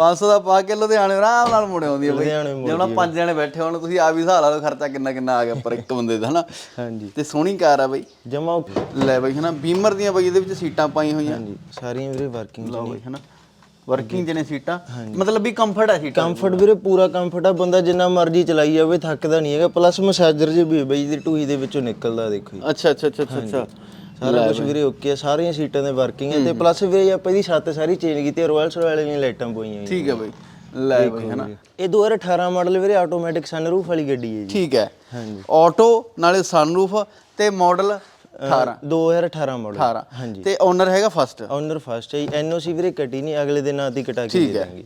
500 ਦਾ ਪਾ ਕੇ ਲੁਧਿਆਣੇ ਆਰਾਮ ਨਾਲ ਮੁੜ ਆਉਂਦੀ ਹੈ ਬਈ। ਜੇ ਹੁਣ ਪੰਜ ਜਣੇ ਬੈਠੇ ਹੋਣ ਤੁਸੀਂ ਆਪ ਹੀ ਹਿਸਾਬ ਲਾ ਲਓ ਖਰਚਾ ਕਿੰਨਾ ਕਿੰਨਾ ਆ ਗਿਆ ਪਰ ਇੱਕ ਬੰਦੇ ਦਾ ਹਨਾ? ਹਾਂਜੀ। ਤੇ ਸੋਹਣੀ ਕਾਰ ਆ ਬਈ। ਜਮਾ ਲੈ ਬਈ ਹਨਾ? ਬੀਮਰ ਦੀਆਂ ਬਈ ਇਹਦੇ ਵਿੱਚ ਸੀਟਾਂ ਪਾਈ ਹੋਈਆਂ। ਹਾਂਜੀ ਸਾਰੀਆਂ ਵੀਰੇ ਵਰਕਿੰਗ ਲਓ ਬਈ ਹਨਾ? ਵਰਕਿੰਗ ਜਿਹਨੇ ਸੀਟਾਂ ਮਤਲਬ ਵੀ ਕੰਫਰਟ ਆ ਸੀਟਾਂ। ਕੰਫਰਟ ਵੀਰੇ ਪੂਰਾ ਕੰਫਰਟ ਆ। ਬੰਦਾ ਜਿੰਨਾ ਮਰਜ਼ੀ ਚਲਾਈ ਜਾਵੇ ਥੱਕਦਾ ਨਹੀਂ ਹੈਗਾ। ਪਲੱਸ ਮਸਾਜਰ ਜੀ ਵੀ ਬਈ ਦੀ ਟੂਹੀ ਦੇ ਵਿੱਚੋਂ ਨਿਕਲਦਾ ਦੇਖੋ ਅੱਛਾ ਅੱਛਾ ਅੱਛਾ ਅੱਛਾ ਸਾਰਾ ਕੁਝ ਵੀਰੇ ਓਕੇ ਆ ਸਾਰੀਆਂ ਸੀਟਾਂ ਦੇ ਵਰਕਿੰਗ ਹੈ ਤੇ ਪਲੱਸ ਵੀਰੇ ਆਪਾਂ ਇਹਦੀ ਛੱਤ ਸਾਰੀ ਚੇਂਜ ਕੀਤੀ ਰਾਇਲ ਰੋਇਲ ਦੀਆਂ ਲਾਈਟਾਂ ਪਈਆਂ ਠੀਕ ਹੈ ਬਈ। ਲੈ ਬਈ ਹਨਾ। ਇਹ 2018 ਮਾਡਲ ਵੀਰੇ ਆਟੋਮੈਟਿਕ ਸਨਰੂਫ ਵਾਲੀ ਗੱਡੀ ਹੈ ਜੀ। ਠੀਕ ਹੈ। ਹਾਂਜੀ। ਆਟੋ ਨਾਲੇ ਸਨਰੂਫ ਤੇ ਮਾਡਲ 18 2018 ਮਾਡਲ 18 ਹਾਂਜੀ। ਤੇ ਓਨਰ ਹੈਗਾ ਫਸਟ ਓਨਰ ਫਸਟ ਹੈ ਐਨਓਸੀ ਵੀਰੇ ਕੱਟੀ ਨਹੀਂ ਅਗਲੇ ਦਿਨ ਆਤੀ ਕਟਾ ਕੇ ਦੇ ਹੈ। ਦਾਂਗੇ।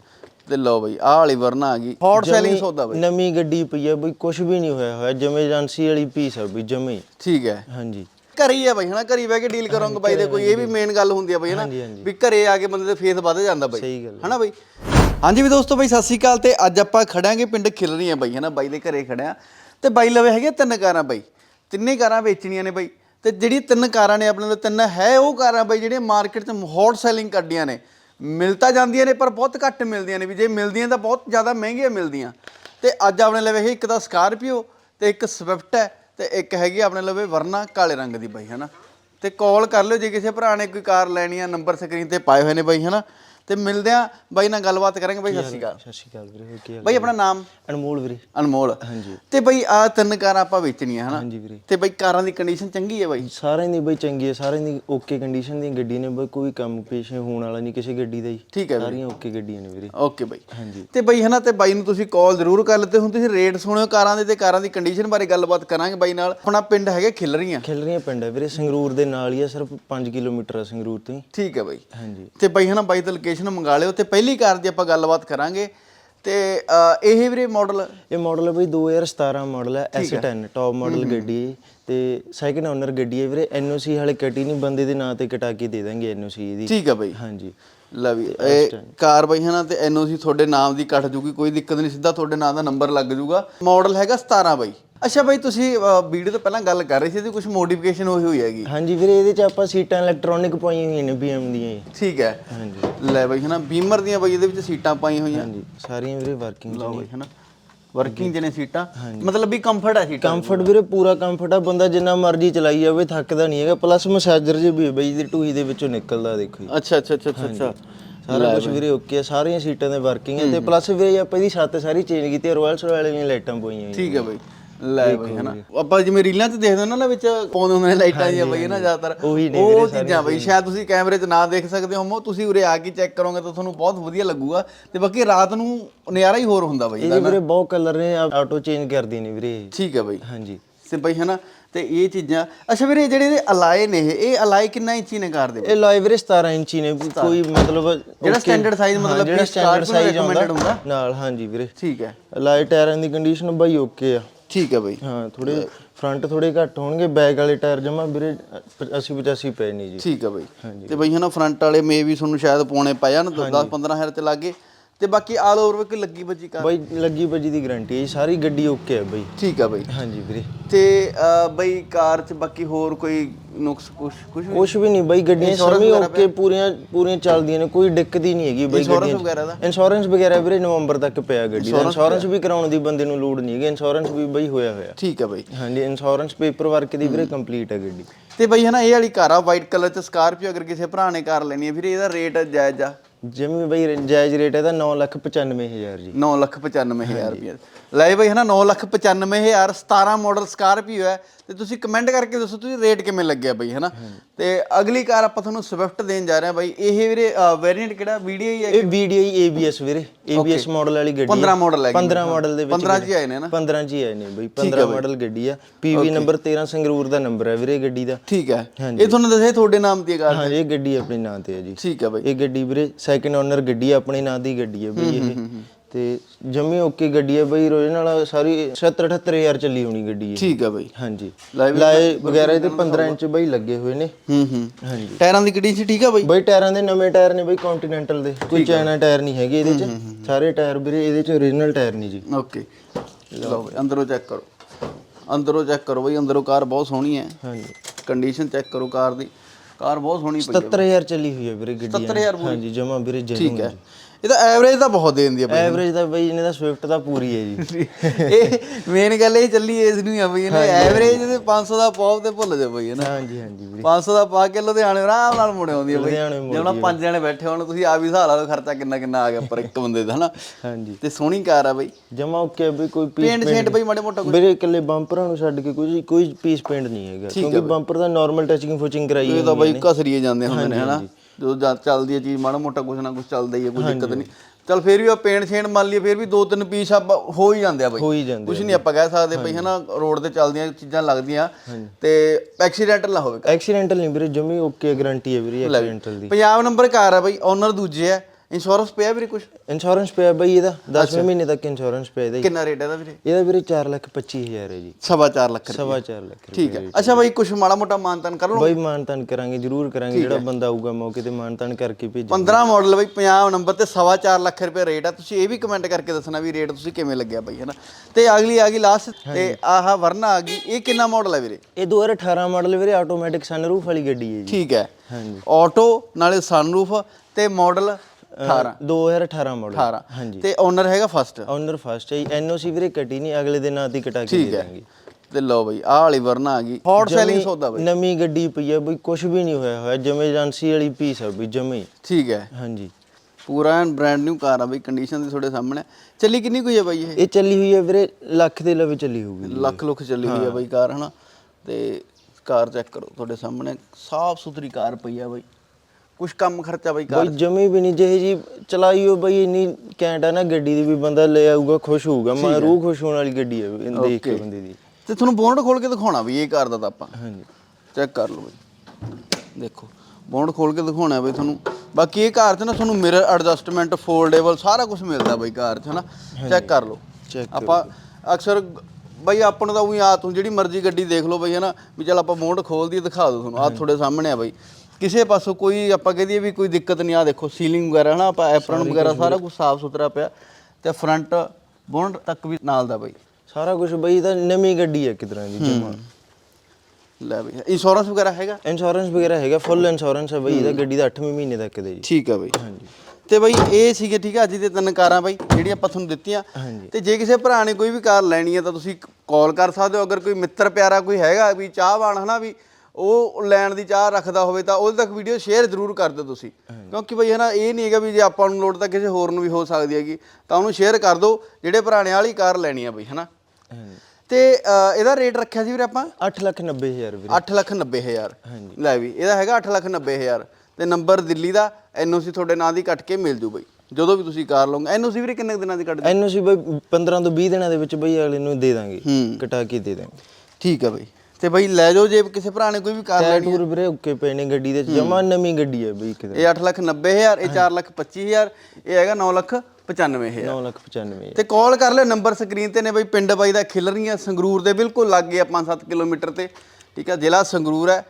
ਤੇ ਲਓ ਬਈ ਆਹ ਵਾਲੀ ਵਰਨਾ ਆ ਗਈ। ਹੌਟ ਸੈਲਿੰਗ ਸੌਦਾ ਬਈ। ਨਵੀਂ ਗੱਡੀ ਪਈ ਆ ਬਈ ਕੁਝ ਵੀ ਨਹੀਂ ਹੋਇਆ ਹੋਇਆ ਜਮੇ ਏਜੰਸੀ ਵਾਲੀ ਪੀਸ ਆ ਬਈ ਜਮੇ। ਹੀ। ਠੀਕ ਹੈ। ਹਾਂਜੀ। ਘਰੇ ਹੀ ਆ ਬਈ ਹਨਾ? ਘਰੀ ਬਹਿ ਕੇ ਡੀਲ ਕਰੋਗੇ ਬਾਈ ਦੇ ਕੋਈ ਇਹ ਵੀ ਮੇਨ ਗੱਲ ਹੁੰਦੀ ਆ ਬਈ ਹਨਾ। ਵੀ ਘਰੇ ਆ ਕੇ ਬੰਦੇ ਦੇ ਫੇਸ ਵੱਧ ਜਾਂਦਾ ਬਈ ਹਨਾ ਬਈ? ਹਾਂਜੀ ਵੀ ਦੋਸਤੋ ਬਈ ਸਤਿ ਸ਼੍ਰੀ ਅਕਾਲ ਤੇ ਅੱਜ ਆਪਾਂ ਖੜਾਂਗੇ ਪਿੰਡ ਖਿਲਰੀਆਂ ਬਈ ਹਨਾ? ਬਾਈ ਦੇ ਘਰੇ ਖੜਿਆ। ਤੇ ਬਾਈ ਲਵੇ ਹੈਗੇ ਤਿੰਨ ਕਾਰਾਂ ਬਈ ਤਿੰਨੇ ਕਾਰਾਂ ਵੇਚਣੀਆਂ ਨੇ ਬਈ। ਤੇ ਜਿਹੜੀ ਤਿੰਨ ਕਾਰਾਂ ਨੇ ਆਪਣੇ ਲਈ ਤਿੰਨ ਹੈ ਉਹ ਕਾਰਾਂ ਬਈ ਜਿਹੜੀਆਂ ਮਾਰਕੀਟ 'ਚ ਹੌਟ ਸੈਲਿੰਗ ਕਰਦੀਆਂ ਨੇ। ਮਿਲ ਤਾਂ ਜਾਂਦੀਆਂ ਨੇ ਪਰ ਬਹੁਤ ਘੱਟ ਮਿਲਦੀਆਂ ਨੇ ਵੀ। ਜੇ ਮਿਲਦੀਆਂ ਤਾਂ ਬਹੁਤ ਜ਼ਿਆਦਾ ਮਹਿੰਗੀਆਂ ਮਿਲਦੀਆਂ। ਤੇ ਅੱਜ ਆਪਣੇ ਲਵੇ ਹੈ ਇੱਕ ਤਾਂ ਸਕਾਰਪੀਓ ਤੇ ਇੱਕ ਸਵਿਫਟ ਹੈ। ਤੇ ਇੱਕ ਹੈਗੀ ਆਪਣੇ ਲਵੇ ਵਰਨਾ ਕਾਲੇ ਰੰਗ ਦੀ ਬਈ, ਹਨਾ? ਤੇ ਕਾਲ ਕਰ ਲਿਓ ਜੇ ਕਿਸੇ ਭਰਾ ਨੇ ਕੋਈ ਕਾਰ ਲੈਣੀ ਆ, ਨੰਬਰ ਸਕਰੀਨ ਤੇ ਪਾਏ ਹੋਏ ਨੇ ਬਾਈ, ਹਨਾ? ਤੇ ਮਿਲਦੇ ਆ ਬਾਈ ਨਾਲ ਗੱਲਬਾਤ ਕਰਾਂਗੇ ਬਾਈ ਸਤਿ ਸ਼੍ਰੀ ਅਕਾਲ। ਸਤਿ ਸ਼੍ਰੀ ਅਕਾਲ ਵੀਰੇ ਓਕੇ ਬਾਈ ਆਪਣਾ ਨਾਮ? ਅਨਮੋਲ ਵੀਰੇ। ਅਨਮੋਲ। ਹਾਂਜੀ। ਤੇ ਬਾਈ ਆ ਤਿੰਨ ਕਾਰਾਂ ਆਪਾਂ ਵੇਚਣੀਆਂ ਹਨਾ? ਹਾਂਜੀ ਵੀਰੇ। ਤੇ ਬਾਈ ਕਾਰਾਂ ਦੀ ਕੰਡੀਸ਼ਨ ਚੰਗੀ ਹੈ ਬਾਈ? ਸਾਰਿਆਂ ਦੀ ਬਈ ਚੰਗੀ ਹੈ ਸਾਰਿਆਂ ਦੀ ਓਕੇ ਕੰਡੀਸ਼ਨ ਦੀ ਗੱਡੀ ਨੇ ਬਈ ਕੋਈ ਕੰਮ ਪੇਸ਼ ਹੋਣ ਵਾਲਾ ਨਹੀਂ ਕਿਸੇ ਗੱਡੀ ਦਾ ਜੀ ਠੀਕ ਹੈ ਵੀਰੇ। ਸਾਰੀਆਂ ਓਕੇ ਗੱਡੀਆਂ ਨੇ ਵੀਰੇ। ਓਕੇ ਬਾਈ। ਹਾਂਜੀ। ਤੇ ਬਾਈ ਹਨਾ ਤੇ ਬਾਈ ਨੂੰ ਤੁਸੀਂ ਕਾਲ ਜ਼ਰੂਰ ਕਰ ਲਿੱਤੇ ਹੁਣ ਤੁਸੀਂ ਰੇਟ ਸੁਣਿਓ ਕਾਰਾਂ ਦੇ ਤੇ ਕਾਰਾਂ ਦੀ ਕੰਡੀਸ਼ਨ ਬਾਰੇ ਗੱਲਬਾਤ ਕਰਾਂਗੇ ਬਾਈ ਨਾਲ। ਆਪਣਾ ਪਿੰਡ ਹੈਗਾ ਖਿਲਰੀਆਂ। ਖਿਲਰੀਆਂ ਪਿੰਡ ਹੈ ਵੀਰੇ ਸੰਗਰੂਰ ਦੇ ਨਾਲ ਹੀ ਆ ਸਿਰਫ 5 ਕਿਲੋਮੀਟਰ ਆ ਸੰਗਰੂਰ ਤੋਂ ਹੀ। ਠੀਕ ਹੈ ਬਾਈ। ਹਾਂਜੀ। ਤੇ ਬਾਈ ਹਨਾ ਬਾਈ ਤੋਂ ਲੋਕੇਸ਼ਨ ਮੰਗਾ ਲਿਓ ਤੇ ਪਹਿਲੀ ਕਾਰ ਦੀ ਆਪਾਂ ਗੱਲਬਾਤ ਕਰਾਂਗੇ। ਤੇ ਅ, ਇਹ ਵੀਰੇ ਮਾਡਲ ਇਹ ਮਾਡਲ ਬਈ 2017 ਮਾਡਲ ਹੈ S10 ਟੌਪ ਮਾਡਲ ਗੱਡੀ ਹੈ ਤੇ ਸੈਕਿੰਡ ਓਨਰ ਗੱਡੀ ਹੈ ਵੀਰੇ ਐਨਓਸੀ ਹਾਲੇ ਕੱਟੀ ਨਹੀਂ ਬੰਦੇ ਦੇ ਨਾਂ ਤੇ ਕਟਾ ਕੇ ਦੇ ਦਾਂਗੇ ਐਨਓਸੀ ਇਹਦੀ ਠੀਕ ਹੈ ਬਾਈ। ਹਾਂਜੀ। ਲੈ ਵੀ ਇਹ ਕਾਰ ਬਈ ਹਨਾ ਤੇ ਐਨਓਸੀ ਤੁਹਾਡੇ ਨਾਮ ਦੀ ਕੱਟ ਜੂਗੀ ਕੋਈ ਦਿੱਕਤ ਨਹੀਂ ਸਿੱਧਾ ਤੁਹਾਡੇ ਨਾਮ ਦਾ ਨੰਬਰ ਲੱਗ ਜੂਗਾ। ਮਾਡਲ ਹੈਗਾ 17 ਬਾਈ। ਅੱਛਾ ਬਾਈ ਤੁਸੀਂ ਵੀਡੀਓ ਤੋਂ ਪਹਿਲਾਂ ਗੱਲ ਕਰ ਰਹੇ ਸੀ ਤੇ ਕੁਝ ਮੋਡੀਫਿਕੇਸ਼ਨ ਹੋਈ ਹੋਈ ਹੈਗੀ। ਹਾਂਜੀ ਵੀਰੇ ਇਹਦੇ ਚ ਆਪਾਂ ਸੀਟਾਂ ਇਲੈਕਟ੍ਰੋਨਿਕ ਪਾਈਆਂ ਹੋਈਆਂ ਨੇ BM ਦੀਆਂ ਜੀ। ਠੀਕ ਹੈ। ਹਾਂਜੀ। ਲੈ ਬਾਈ ਹਨਾ ਬੀਮਰ ਦੀਆਂ ਬਾਈ ਇਹਦੇ ਵਿੱਚ ਸੀਟਾਂ ਪਾਈ ਹੋਈਆਂ। ਹਾਂਜੀ ਸਾਰੀਆਂ ਵੀਰੇ ਵਰਕਿੰਗ ਲਓ ਬਾਈ ਹਨਾ ਵਰਕਿੰਗ ਜਿਹਨੇ ਸੀਟਾਂ। ਮਤਲਬ ਵੀ ਕੰਫਰਟ ਹੈ ਸੀਟਾਂ ਕੰਫਰਟ ਵੀਰੇ ਪੂਰਾ ਕੰਫਰਟ ਆ ਬੰਦਾ ਜਿੰਨਾ ਮਰਜ਼ੀ ਚਲਾਈ ਜਾਵੇ ਥੱਕਦਾ ਨਹੀਂ ਹੈਗਾ। ਪਲੱਸ ਮਸਾਜਰ ਜੀ ਵੀ ਹੈ ਬਈ ਦੀ ਟੂਹੀ ਦੇ ਵਿੱਚੋਂ ਨਿਕਲਦਾ ਦੇਖੋ ਜੀ। ਅੱਛਾ ਅੱਛਾ ਅੱਛਾ ਅੱਛਾ ਅੱਛਾ। ਸਾਰਾ ਕੁਝ ਵੀਰੇ ਓਕੇ ਆ ਸਾਰੀਆਂ ਸੀਟਾਂ ਦੇ ਵਰਕਿੰਗ ਹੈ ਤੇ ਪਲੱਸ ਵੀਰੇ ਆਪਾਂ ਇਹਦੀ ਛੱਤ ਸਾਰੀ ਚੇਂਜ ਕੀਤੀ ਰਾਇਲ ਰੋਇਲ ਦੀਆਂ ਲਾਈਟਾਂ ਪਈਆਂ। ਠੀਕ ਹੈ ਬਾਈ। ਲੈ ਬਾਈ ਹਨਾ। ਆਪਾਂ ਜਿਵੇਂ ਰੀਲਾਂ 'ਚ ਦੇਖਦੇ ਹੁੰਦੇ ਨਾ ਵਿੱਚ ਪਾਉਂਦੇ ਹੁੰਦੇ ਨੇ ਲਾਈਟਾਂ ਜਿਹੀਆਂ ਬਈ ਨਾ ਜ਼ਿਆਦਾਤਰ। ਉਹੀ ਚੀਜ਼ਾਂ ਬਈ ਸ਼ਾਇਦ ਤੁਸੀਂ ਕੈਮਰੇ 'ਚ ਨਾ ਦੇਖ ਸਕਦੇ ਹੋ ਤੁਸੀਂ ਉਰੇ ਆ ਕੇ ਚੈੱਕ ਕਰੋਗੇ ਤਾਂ ਤੁਹਾਨੂੰ ਬਹੁਤ ਵਧੀਆ ਲੱਗੂਗਾ। ਤੇ ਬਾਕੀ ਰਾਤ ਨੂੰ ਨਜ਼ਾਰਾ ਹੀ ਹੋਰ ਹੁੰਦਾ ਬਈ ਇਹਦੇ ਵੀਰੇ ਬਹੁਤ ਕਲਰ ਨੇ ਆਟੋ ਚੇਂਜ ਕਰਦੀ ਨੇ ਵੀਰੇ। ਠੀਕ ਹੈ ਬਈ। ਹਾਂਜੀ। ਤੇ ਬਈ ਹਨਾ ਤੇ ਇਹ ਚੀਜ਼ਾਂ। ਅੱਛਾ ਵੀਰੇ ਜਿਹੜੇ ਇਹਦੇ ਅਲਾਏ ਨੇ ਇਹ ਅਲਾਏ ਕਿੰਨਾ ਇੰਚੀ ਨੇ ਕਾਰ ਦੇ ਇਹ ਲਾਈਵ ਵੀਰੇ 17 ਇੰਚੀ ਨੇ ਕੋਈ ਮਤਲਬ ਜਿਹੜਾ standard size ਮਤਲਬ ਜਿਹੜਾ ਸਟੈਂਡਰਡ ਸਾਈਜ਼ ਹੁੰਦਾ? ਨਾਲ ਹਾਂਜੀ ਵੀਰੇ। ਠੀਕ ਹੈ। ਲਾਈਟ ਟਾਇਰਾਂ ਦੀ ਕੰਡੀਸ਼ਨ ਬਾਈ ਓਕੇ ਆ। ਠੀਕ ਹੈ ਬਈ। ਹਾਂ ਥੋੜੇ ਫਰੰਟ ਥੋੜੇ ਘੱਟ ਹੋਣਗੇ ਬੈਕ ਵਾਲੇ ਟਾਇਰ ਜਮਾ ਵੀਰੇ 80 85 ਪਏ ਨਹੀਂ ਜੀ। ਠੀਕ ਹੈ ਬਈ। ਤੇ ਬਈ ਹਨਾ ਫਰੰਟ ਵਾਲੇ ਮੇ ਵੀ ਤੁਹਾਨੂੰ ਸ਼ਾਇਦ ਪਾਉਣੇ ਪੈ ਜਾਣ 10 15000 ਤੇ ਲੱਗੇ। ਤੇ ਬਾਕੀ ਆਲ ਓਵਰ ਕੋਈ ਲੱਗੀ ਬੱਜੀ ਕਾਰ? ਬਾਈ ਲੱਗੀ ਬੱਜੀ ਦੀ ਗਾਰੰਟੀ ਹੈ ਸਾਰੀ ਗੱਡੀ ਓਕੇ ਹੈ ਬਾਈ। ਠੀਕ ਹੈ ਬਈ। ਹਾਂਜੀ ਵੀਰੇ। ਤੇ ਬਈ ਕਾਰ ਚ ਬਾਕੀ ਹੋਰ ਕੋਈ ਨੁਕਸ ਕੁਛ ਕੁਛ ਵੀ? ਕੁਛ ਵੀ ਨਹੀਂ ਬਾਈ ਗੱਡੀਆਂ ਸਮੀ ਓਕੇ ਪੂਰੀਆਂ ਪੂਰੀਆਂ ਚੱਲਦੀਆਂ ਨੇ ਕੋਈ ਦਿੱਕਤ ਹੀ ਨਹੀਂ ਹੈਗੀ ਬਾਈ ਇੰਸ਼ੋਰੈਂਸ ਗੱਡੀਆਂ 'ਚ। ਵਗੈਰਾ ਦਾ? ਵਗੈਰਾ ਵੀਰੇ ਨਵੰਬਰ ਤੱਕ ਪਿਆ ਗੱਡੀ ਦਾ। ਇੰਸ਼ੋਰੈਂਸ ਵੀ ਕਰਾਉਣ ਦੀ ਬੰਦੇ ਨੂੰ ਲੋੜ ਨਹੀਂ ਹੈਗੀ ਇੰਸ਼ੋਰੈਂਸ ਵੀ ਬਈ ਹੋਇਆ ਹੋਇਆ। ਠੀਕ ਹੈ ਬਈ। ਹਾਂਜੀ ਇੰਸ਼ੋਰੈਂਸ ਪੇਪਰ ਵਰਕ ਦੀ ਵੀਰੇ ਕੰਪਲੀਟ ਹੈ ਗੱਡੀ। ਤੇ ਬਈ ਹਨਾ ਇਹ ਵਾਲੀ ਕਾਰ ਆ ਵਾਈਟ ਕਲਰ ਚ ਸਕਾਰਪੀਓ ਅਗਰ ਕਿਸੇ ਭਰਾ ਨੇ ਕਾਰ ਲੈਣੀ ਹੈ ਫਿਰ ਇਹਦਾ ਰੇਟ ਜਾਇਜ਼ ਆ। ਜਿਵੇਂ ਬਈ ਜਾਇਜ਼ ਰੇਟ ਇਹਦਾ 995000 ਜੀ। 9 ਲੱਖ 95000 ਰੁਪਏ ਲੈ ਬਈ ਹਨਾ 9 ਲੱਖ 95000 17 ਮਾਡਲ ਸਕਾਰਪੀਓ ਹੈ। ਤੇ ਤੁਸੀਂ ਕਮੈਂਟ ਕਰਕੇ ਦੱਸੋ ਤੁਸੀਂ ਰੇਟ ਕਿਵੇਂ ਲੱਗਿਆ ਬਈ ਹਨਾ? ਤੇ ਅਗਲੀ ਕਾਰ ਆਪਾਂ ਤੁਹਾਨੂੰ ਸਵਿਫਟ ਦੇਣ ਜਾ ਰਹੇ ਹਾਂ ਬਈ। ਇਹ ਵੀਰੇ ਵੇਰੀਐਂਟ ਕਿਹੜਾ? ਵੀਡੀਓ ਹੀ ਹੈ ਇਹ VDI ABS ਵੀਰੇ। ABS ਮਾਡਲ ਵਾਲੀ ਗੱਡੀ 15 ਮਾਡਲ ਹੈ। 15 ਮਾਡਲ ਦੇ ਵਿੱਚ 15 ਚ ਹੀ ਆਏ ਨੇ ਨਾ। 15 ਜੀ ਆਏ ਨੇ ਬਈ। 15 ਮਾਡਲ ਗੱਡੀ ਆ। PV ਨੰਬਰ 13 ਸੰਗਰੂਰ ਦਾ ਨੰਬਰ ਹੈ ਵੀਰੇ ਗੱਡੀ ਦਾ। ਠੀਕ ਹੈ। ਇਹ ਤੁਹਾਨੂੰ ਦੱਸਿਆ ਤੁਹਾਡੇ ਨਾਮ ਦੀ ਹੈ ਕਾਰ ਹਾਂ ਇਹ ਗੱਡੀ ਆਪਣੇ ਨਾਂ ਤੇ ਹੈ ਜੀ। ਠੀਕ ਹੈ ਬਈ। ਇਹ ਗੱਡੀ ਵੀਰੇ ਸੈਕਿੰਡ ਓਨਰ ਗੱਡੀ ਆ ਆਪਣੇ ਨਾਂ ਦੀ ਗੱਡੀ ਹੈ ਬਈ ਇਹ। ਤੇ ਜਮੀ ਓਕੇ ਗੱਡੀ ਹੈ ਬਈ ਰੋਜ਼ ਨਾਲ ਸਾਰੀ 70 78000 ਚੱਲੀ ਹੋਣੀ ਗੱਡੀ ਇਹ। ਠੀਕ ਹੈ ਬਈ। ਹਾਂਜੀ। ਲੈ ਵੀ ਲਾਏ ਵਗੈਰਾ ਇਹਦੇ 15 ਇੰਚ ਬਈ ਲੱਗੇ ਹੋਏ ਨੇ। ਹੂੰ ਹੂੰ। ਹਾਂਜੀ। ਟਾਇਰਾਂ ਦੀ ਕੰਡੀਸ਼ਨ ਠੀਕ ਆ ਬਈ? ਬਈ ਟਾਇਰਾਂ ਦੇ ਨਵੇਂ ਟਾਇਰ ਨੇ ਬਈ ਕੰਟੀਨੈਂਟਲ ਦੇ। ਕੋਈ ਚਾਈਨਾ ਟਾਇਰ ਨਹੀਂ ਹੈਗੇ ਇਹਦੇ ਚ। ਸਾਰੇ ਟਾਇਰ ਵੀਰੇ ਇਹਦੇ ਚ ਓਰੀਜਨਲ ਟਾਇਰ ਨਹੀਂ ਜੀ। ਓਕੇ। ਲਓ ਬਈ ਅੰਦਰੋਂ ਚੈੱਕ ਕਰੋ। ਅੰਦਰੋਂ ਚੈੱਕ ਕਰੋ ਬਈ ਅੰਦਰੋਂ ਕਾਰ ਬਹੁਤ ਸੋਹਣੀ ਹੈ। ਹਾਂਜੀ। ਕੰਡੀਸ਼ਨ ਚੈੱਕ ਕਰੋ ਕਾਰ ਦੀ। ਕਾਰ ਬਹੁਤ ਸੋਹਣੀ ਪਈ ਹੈ। 77000 ਚੱਲੀ ਹੋਈ ਹੈ ਵੀਰੇ ਗੱਡੀ 77000 ਹਾਂਜੀ ਜਮਾ ਵੀਰੇ ਠੀਕ ਜੈਨੂਨ ਹੈ ਇਹ ਤਾਂ ਐਵਰੇਜ ਤਾਂ ਬਹੁਤ ਦੇ ਦਿੰਦੀ ਆ ਬਈ। ਐਵਰੇਜ ਤਾਂ ਬਈ ਇਹਨੇ ਦਾ ਸਵਿਫਟ ਦਾ ਪੂਰੀ ਹੈ ਜੀ। ਇਹ ਮੇਨ ਗੱਲ ਇਹ ਚੱਲੀ ਇਸ ਨੂੰ ਆ ਬਈ ਇਹਨੇ ਐਵਰੇਜ ਤੇ 500 ਦਾ ਪਾਉ ਤੇ ਭੁੱਲ ਜਾ ਬਈ ਇਹਨੇ ਹਾਂਜੀ ਹਾਂਜੀ ਵੀਰੇ। 500 ਦਾ ਪਾ ਕੇ ਲੁਧਿਆਣੇ ਆਰਾਮ ਨਾਲ ਮੁੜ ਆਉਂਦੀ ਆ ਬਈ। ਜੇ ਹੁਣ ਪੰਜ ਜਣੇ ਬੈਠੇ ਹੋਣ ਤੁਸੀਂ ਆ ਵੀ ਹਿਸਾਬ ਲਾ ਲਓ ਖਰਚਾ ਕਿੰਨਾ ਕਿੰਨਾ ਆ ਗਿਆ ਪਰ ਇੱਕ ਬੰਦੇ ਦਾ ਹਨਾ। ਹਾਂਜੀ। ਤੇ ਸੋਹਣੀ ਕਾਰ ਆ ਬਈ। ਜਮਾ ਓਕੇ ਵੀ ਕੋਈ ਪੀਸ ਪੇਂਟ ਸੇਂਟ ਬਈ ਮਾੜੇ ਮੋਟਾ ਵੀਰੇ ਇਕੱਲੇ ਬੰਪਰਾਂ ਨੂੰ ਛੱਡ ਕੇ ਕੋਈ ਕੋਈ ਪੀਸ ਪੇਂਟ ਨਹੀਂ ਹੈਗਾ। ਕਿਉਂਕਿ ਬੰਪਰ ਦਾ ਨਾਰਮਲ ਟਚਿੰਗ ਫੁਚਿੰਗ ਕਰਾਈ ਇਹ ਹੈ ਤਾਂ ਬਈ ਘਸਰੀਏ ਜਾਂਦੇ ਹੁੰਦੇ ਨੇ ਹਨਾ। ਜਦੋਂ ਜਾਂ ਚੱਲਦੀ ਹੈ ਚੀਜ਼ ਮਾੜਾ ਮੋਟਾ ਕੁਛ ਨਾ ਕੁਛ ਚੱਲਦਾ ਹੀ ਹੈ ਕੋਈ ਦਿੱਕਤ ਨਹੀਂ। ਚੱਲ ਫੇਰ ਵੀ ਆ ਪੇਂਟ ਛੇਂਟ ਮੰਨ ਲਈਏ ਫੇਰ ਵੀ ਦੋ ਤਿੰਨ ਪੀਸ ਆ ਹੋ ਹੀ ਜਾਂਦੇ ਆ ਬਈ। ਹੋ ਹੀ ਜਾਂਦੇ ਕੁਛ ਨਹੀਂ ਆਪਾਂ ਕਹਿ ਸਕਦੇ ਬਈ ਹਨਾ ਰੋਡ ਤੇ ਚੱਲਦੀਆਂ ਚੀਜ਼ਾਂ ਲੱਗਦੀਆਂ ਤੇ ਐਕਸੀਡੈਂਟਲ ਨਾ ਹੋਵੇ। ਐਕਸੀਡੈਂਟਲ ਨਹੀਂ ਵੀਰੇ ਜਮੀ ਓਕੇ ਗਾਰੰਟੀ ਹੈ ਵੀਰੇ ਐਕਸੀਡੈਂਟਲ ਦੀ। ਪੰਜਾਬ ਨੰਬਰ ਕਾਰ ਆ ਬਈ ਓਨਰ ਦੂਜੇ ਆ। ਇੰਸ਼ੋਰੈਂਸ ਪਿਆ ਵੀਰੇ ਕੁਛ? ਇੰਸ਼ੋਰੈਂਸ ਪਿਆ ਬਈ ਇਹਦਾ 10ਵੇਂ ਮਹੀਨੇ ਤੱਕ ਇੰਸ਼ੋਰੈਂਸ ਪਿਆ ਇਹਦਾ ਜੀ। ਕਿੰਨਾ ਰੇਟ ਇਹਦਾ ਵੀਰੇ? ਇਹਦਾ ਵੀਰੇ 4 ਲੱਖ 25 ਹਜ਼ਾਰ ਹੈ ਜੀ। ਸਵਾ ਚਾਰ ਲੱਖ ਰੁਪਏ। ਸਵਾ 4 ਲੱਖ ਰੁਪਏ ਠੀਕ ਹੈ। ਅੱਛਾ ਬਈ ਕੁਛ ਮਾੜਾ ਮੋਟਾ ਮਾਨਤਨ ਕਰ ਲਓ। ਬਈ ਮਾਨਤਾਨ ਕਰਾਂਗੇ ਜਰੂਰ ਕਰਾਂਗੇ। ਜਿਹੜਾ ਬੰਦਾ ਆਊਗਾ ਮੌਕੇ ਤੇ ਮਾਨਤਾਨ ਕਰਕੇ ਭੇਜ 15 ਮਾਡਲ ਬਈ ਪੰਜਾਬ ਨੰਬਰ ਤੇ ਸਵਾ ਚਾਰ ਲੱਖ ਰੁਪਏ ਰੇਟ ਆ। ਤੁਸੀਂ ਇਹ ਵੀ ਕਮੈਂਟ ਕਰਕੇ ਦੱਸਣਾ ਵੀ ਰੇਟ ਤੁਸੀਂ ਕਿਵੇਂ ਲੱਗਿਆ ਬਈ ਹਨਾ? ਤੇ ਅਗਲੀ ਆ ਗਈ ਲਾਸਟ ਤੇ ਆਹ ਵਰਨਾ ਆ ਗਈ। ਇਹ ਕਿੰਨਾ ਮਾਡਲ ਹੈ ਵੀਰੇ? ਇਹ 2018 ਮਾਡਲ ਵੀਰੇ ਆਟੋਮੈਟਿਕ ਸਨਰੂਫ ਵਾਲੀ ਗੱਡੀ ਹੈ ਜੀ। ਠੀਕ ਹੈ। ਹਾਂਜੀ। ਆਟੋ ਨਾਲੇ ਸਨਰੂਫ ਤੇ ਮਾਡਲ 18 2018 ਮਾਡਲ 18 ਹਾਂਜੀ। ਤੇ ਓਨਰ ਹੈਗਾ ਫਸਟ ਓਨਰ ਫਸਟ ਹੈ ਐਨਓਸੀ ਵੀਰੇ ਕੱਟੀ ਨਹੀਂ ਅਗਲੇ ਦਿਨ ਆਤੀ ਕਟਾ ਕੇ ਦੇ ਠੀਕ ਹੈ। ਦਾਂਗੇ ਤੇ ਲਓ ਬਈ ਆਹ ਵਾਲੀ ਵਰਨਾ ਆ ਗਈ। ਹੌਟ ਸੈਲਿੰਗ ਸੌਦਾ ਬਈ। ਨਵੀਂ ਗੱਡੀ ਪਈ ਹੈ ਬਈ ਕੁਝ ਵੀ ਨਹੀਂ ਹੋਇਆ ਹੋਇਆ ਜਮੇ ਏਜੰਸੀ ਵਾਲੀ ਪੀਸ ਹੈ ਬਈ ਜਮੇ। ਠੀਕ ਹੈ। ਹਾਂਜੀ। ਪੂਰਾ ਬ੍ਰਾਂਡ ਨਿਊ ਕਾਰ ਆ ਬਈ ਕੰਡੀਸ਼ਨ ਦੀ ਤੁਹਾਡੇ ਸਾਹਮਣੇ। ਚੱਲੀ ਕਿੰਨੀ ਕੁ ਹੈ ਬਾਈ ਇਹ? ਇਹ ਚੱਲੀ ਹੋਈ ਹੈ ਵੀਰੇ ਲੱਖ ਦੇ ਲਵੇ ਚੱਲੀ ਹੋਊਗੀ ਲੱਖ ਲੁੱਖ ਚੱਲੀ ਹੋਈ ਹੈ ਬਾਈ ਕਾਰ ਹਨਾ। ਤੇ ਕਾਰ ਚੈੱਕ ਕਰੋ ਤੁਹਾਡੇ ਸਾਹਮਣੇ ਸਾਫ਼ ਸੁਥਰੀ ਕਾਰ ਪਈ ਆ ਬਾਈ। ਕੁਛ ਕੰਮ ਖਰਚਾ ਬਾਈ ਕਾਰ। ਬਈ ਜਮੇ ਵੀ ਨਹੀਂ ਜਿਹੇ ਜੀ ਚਲਾਈ ਹੋ ਬਈ ਇੰਨੀ ਘੈਂਟ ਆ ਨਾ ਗੱਡੀ ਦੀ ਵੀ ਬੰਦਾ ਲੈ ਆਊਗਾ ਖੁਸ਼ ਹੋਊਗਾ। ਮੈਂ ਰੂਹ ਖੁਸ਼ ਹੋਣ ਵਾਲੀ ਗੱਡੀ ਹੈ ਦੇਖ ਕੇ ਬੰਦੇ ਦੀ। ਤੇ ਤੁਹਾਨੂੰ ਬੋਨਟ ਖੋਲ ਕੇ ਦਿਖਾਉਣਾ ਵੀ ਇਹ ਕਾਰ ਦਾ ਤਾਂ ਆਪਾਂ। ਹਾਂਜੀ। ਚੈੱਕ ਕਰ ਲਓ ਬਾਈ। ਦੇਖੋ ਬੋਨਟ ਖੋਲ ਕੇ ਦਿਖਾਉਣਾ ਬਈ ਤੁਹਾਨੂੰ। ਬਾਕੀ ਇਹ ਕਾਰ 'ਚ ਨਾ ਤੁਹਾਨੂੰ ਮਿਰਰ ਐਡਜਸਟਮੈਂਟ ਫੋਲਡੇਬਲ ਸਾਰਾ ਕੁਝ ਮਿਲਦਾ ਬਈ ਕਾਰ 'ਚ ਹਨਾ? ਚੈੱਕ ਕਰ ਲਓ। ਆਪਾਂ ਅਕਸਰ ਬਈ ਆਪਾਂ ਨੂੰ ਤਾਂ ਉਹੀ ਆਤ ਨੂੰ ਜਿਹੜੀ ਮਰਜ਼ੀ ਗੱਡੀ ਦੇਖ ਲਓ ਬਈ ਹਨਾ? ਵੀ ਚਲ ਆਪਾਂ ਬੋਨਟ ਖੋਲ ਦਈਏ ਦਿਖਾ ਦਿਓ ਤੁਹਾਨੂੰ। ਆ ਤੁਹਾਡੇ ਸਾਹਮਣੇ ਆ ਬਈ। ਕਿਸੇ ਪਾਸੋਂ ਕੋਈ ਆਪਾਂ ਕਹਿ ਦਈਏ ਵੀ ਕੋਈ ਦਿੱਕਤ ਨਹੀਂ ਆ ਦੇਖੋ ਸੀਲਿੰਗ ਵਗੈਰਾ ਹਨਾ ਆਪਾਂ ਐਪਰਨ ਵਗੈਰਾ ਸਾਰਾ ਕੁਝ ਸਾਫ਼ ਸੁਥਰਾ ਪਿਆ ਤੇ ਫਰੰਟ ਬੋਨਟ ਤੱਕ ਵੀ ਨਾਲ ਦਾ ਬਈ। ਸਾਰਾ ਕੁਝ ਬਈ ਤਾਂ ਨਵੀਂ ਗੱਡੀ ਹੈ ਤਰ੍ਹਾਂ ਦੀ ਜਮਾ। ਲੈ ਬਈ ਇੰਸ਼ੋਰੈਂਸ ਵਗੈਰਾ ਹੈਗਾ? ਇੰਸ਼ੋਰੈਂਸ ਵਗੈਰਾ ਹੈਗਾ ਫੁੱਲ ਇੰਸ਼ੋਰੈਂਸ ਹੈ ਬਈ ਇਹਦਾ ਗੱਡੀ ਦਾ 8ਵੇਂ ਮਹੀਨੇ ਤੱਕ ਦੇ ਜੀ। ਠੀਕ ਆ ਬਈ। ਹਾਂਜੀ। ਤੇ ਬਈ ਇਹ ਸੀਗੇ ਠੀਕ ਆ ਅੱਜ ਦੇ ਤਿੰਨ ਕਾਰਾਂ ਬਈ ਜਿਹੜੀਆਂ ਆਪਾਂ ਤੁਹਾਨੂੰ ਦਿੱਤੀਆਂ। ਤੇ ਜੇ ਕਿਸੇ ਭਰਾ ਨੇ ਕੋਈ ਵੀ ਕਾਰ ਲੈਣੀ ਹੈ ਤਾਂ ਤੁਸੀਂ ਕਾਲ ਕਰ ਸਕਦੇ ਹੋ ਅਗਰ ਕੋਈ ਮਿੱਤਰ ਪਿਆਰਾ ਕੋਈ ਹੈਗਾ ਵੀ ਚਾਹਵਾਨ ਹਨਾ ਵੀ ਉਹ ਲੈਣ ਦੀ ਚਾਹ ਰੱਖਦਾ ਹੋਵੇ ਤਾਂ ਉਹਦੇ ਤੱਕ ਵੀਡੀਓ ਸ਼ੇਅਰ ਜ਼ਰੂਰ ਕਰ ਦਿਓ ਤੁਸੀਂ। ਕਿਉਂਕਿ ਬਈ ਹਨਾ ਇਹ ਨਹੀਂ ਹੈਗਾ ਵੀ ਜੇ ਆਪਾਂ ਨੂੰ ਲੋੜ ਤਾਂ ਕਿਸੇ ਹੋਰ ਨੂੰ ਵੀ ਹੋ ਸਕਦੀ ਹੈਗੀ ਤਾਂ ਉਹਨੂੰ ਸ਼ੇਅਰ ਕਰ ਦਿਓ ਜਿਹੜੇ ਨੇ ਵਾਲੀ ਕਾਰ ਲੈਣੀ ਆ ਬਈ ਹਨਾ। ਤੇ ਇਹਦਾ ਰੇਟ ਰੱਖਿਆ ਸੀ ਵੀਰੇ ਆਪਾਂ? 8 ਲੱਖ 90 ਹਜ਼ਾਰ ਵੀਰੇ। 8 ਲੱਖ 90 ਹਜ਼ਾਰ। ਹਾਂਜੀ। ਲੈ ਵੀ ਇਹਦਾ ਹੈਗਾ 8 ਲੱਖ 90 ਹਜ਼ਾਰ। ਤੇ ਨੰਬਰ ਦਿੱਲੀ ਦਾ ਐਨਓਸੀ ਤੁਹਾਡੇ ਨਾਂ ਦੀ ਕੱਟ ਕੇ ਮਿਲ ਜੂ ਬਈ। ਜਦੋਂ ਵੀ ਤੁਸੀਂ ਕਾਰ ਲਓਗੇ। ਐਨਓਸੀ ਵੀਰੇ ਕਿੰਨੇ ਦਿਨਾਂ ਦੀ ਕੱਟ ਦਿਓ? ਐਨਓਸੀ ਬਈ 15 ਤੋਂ 20 ਦਿਨਾਂ ਦੇ ਵਿੱਚ ਬਈ ਅਗਲੇ ਨੂੰ ਦੇ ਦਾਂਗੇ। ਹੂੰ। ਕਟਾ ਕੇ ਦੇ ਦਾਂਗੇ। ਠੀਕ ਆ ਬਈ। ਤੇ ਬਈ ਲੈ ਜਾਓ ਜੇ ਕਿਸੇ ਭਰਾ ਨੇ ਕੋਈ ਵੀ ਕਾਰ ਲੈਣੀ ਟੂਰ ਵੀਰੇ ਓਕੇ ਪਏ ਨੇ ਗੱਡੀ ਦੇ ਜਮਾ ਨਵੀਂ ਗੱਡੀ ਹੈ ਬਈ ਇੱਕ ਇਹ 8 ਲੱਖ 90 ਹਜ਼ਾਰ ਇਹ 4 ਲੱਖ 25 ਹਜ਼ਾਰ ਇਹ ਹੈਗਾ 9 ਲੱਖ 95 ਹਜ਼ਾਰ। 9 ਲੱਖ 95 ਤੇ ਕਾਲ ਕਰ ਲਿਓ ਨੰਬਰ ਸਕਰੀਨ ਤੇ ਨੇ ਬਈ ਪਿੰਡ ਬਾਈ ਦਾ ਖਿਲਰੀਆਂ ਸੰਗਰੂਰ ਦੇ ਬਿਲਕੁਲ ਲਾਗੇ ਆ 5-7 ਕਿਲੋਮੀਟਰ ਤੇ। ਠੀਕ ਆ ਜ਼ਿਲ੍ਹਾ ਸੰਗਰੂਰ ਹੈ।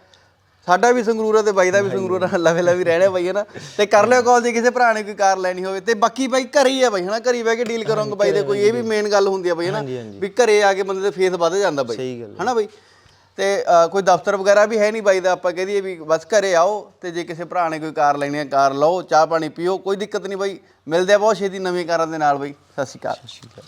ਸਾਡਾ ਵੀ ਸੰਗਰੂਰ ਹੈ ਤੇ ਬਾਈ ਦਾ ਵੀ ਸੰਗਰੂਰ ਹੈ ਲਵੇ ਲਵੇ ਰਹਿਣੇ ਬਾਈ ਹਨਾ ਤੇ ਕਰ ਲਿਓ ਕਾਲ ਜੇ ਕਿਸੇ ਭਰਾ ਨੇ ਕੋਈ ਕਾਰ ਲੈਣੀ ਹੋਵੇ। ਤੇ ਬਾਕੀ ਬਾਈ ਘਰੇ ਹੀ ਆ ਬਾਈ ਹਨਾ ਘਰੇ ਹੀ ਬਹਿ ਕੇ ਡੀਲ ਕਰੋਗੇ ਬਾਈ ਦੇ ਕੋਈ। ਇਹ ਵੀ ਮੇਨ ਗੱਲ ਹੁੰਦੀ ਆ ਬਾਈ ਹਨਾ। ਵੀ ਘਰੇ ਆ ਕੇ ਬੰਦੇ ਦੇ ਫੇਸ ਵੱਧ ਜਾਂਦਾ ਬਾਈ। ਹਨਾ ਬਾਈ? ਤੇ ਅ, ਕੋਈ ਦਫ਼ਤਰ ਵਗੈਰਾ ਵੀ ਹੈ ਨਹੀਂ ਬਾਈ ਦਾ? ਆਪਾਂ ਕਹਿ ਦਈਏ ਵੀ ਬਸ ਘਰੇ ਆਓ ਤੇ ਜੇ ਕਿਸੇ ਭਰਾ ਨੇ ਕੋਈ ਕਾਰ ਲੈਣੀ ਹੈ ਕਾਰ ਲਓ ਚਾਹ ਪਾਣੀ ਪੀਓ ਕੋਈ ਦਿੱਕਤ ਨਹੀਂ ਬਾਈ। ਮਿਲਦੇ ਆ ਬਹੁਤ ਛੇਤੀ ਨਵੀਂ ਕਾਰਾਂ ਦੇ ਨਾਲ ਬਾਈ। ਸਤਿ ਸ਼੍ਰੀ ਅਕਾਲ।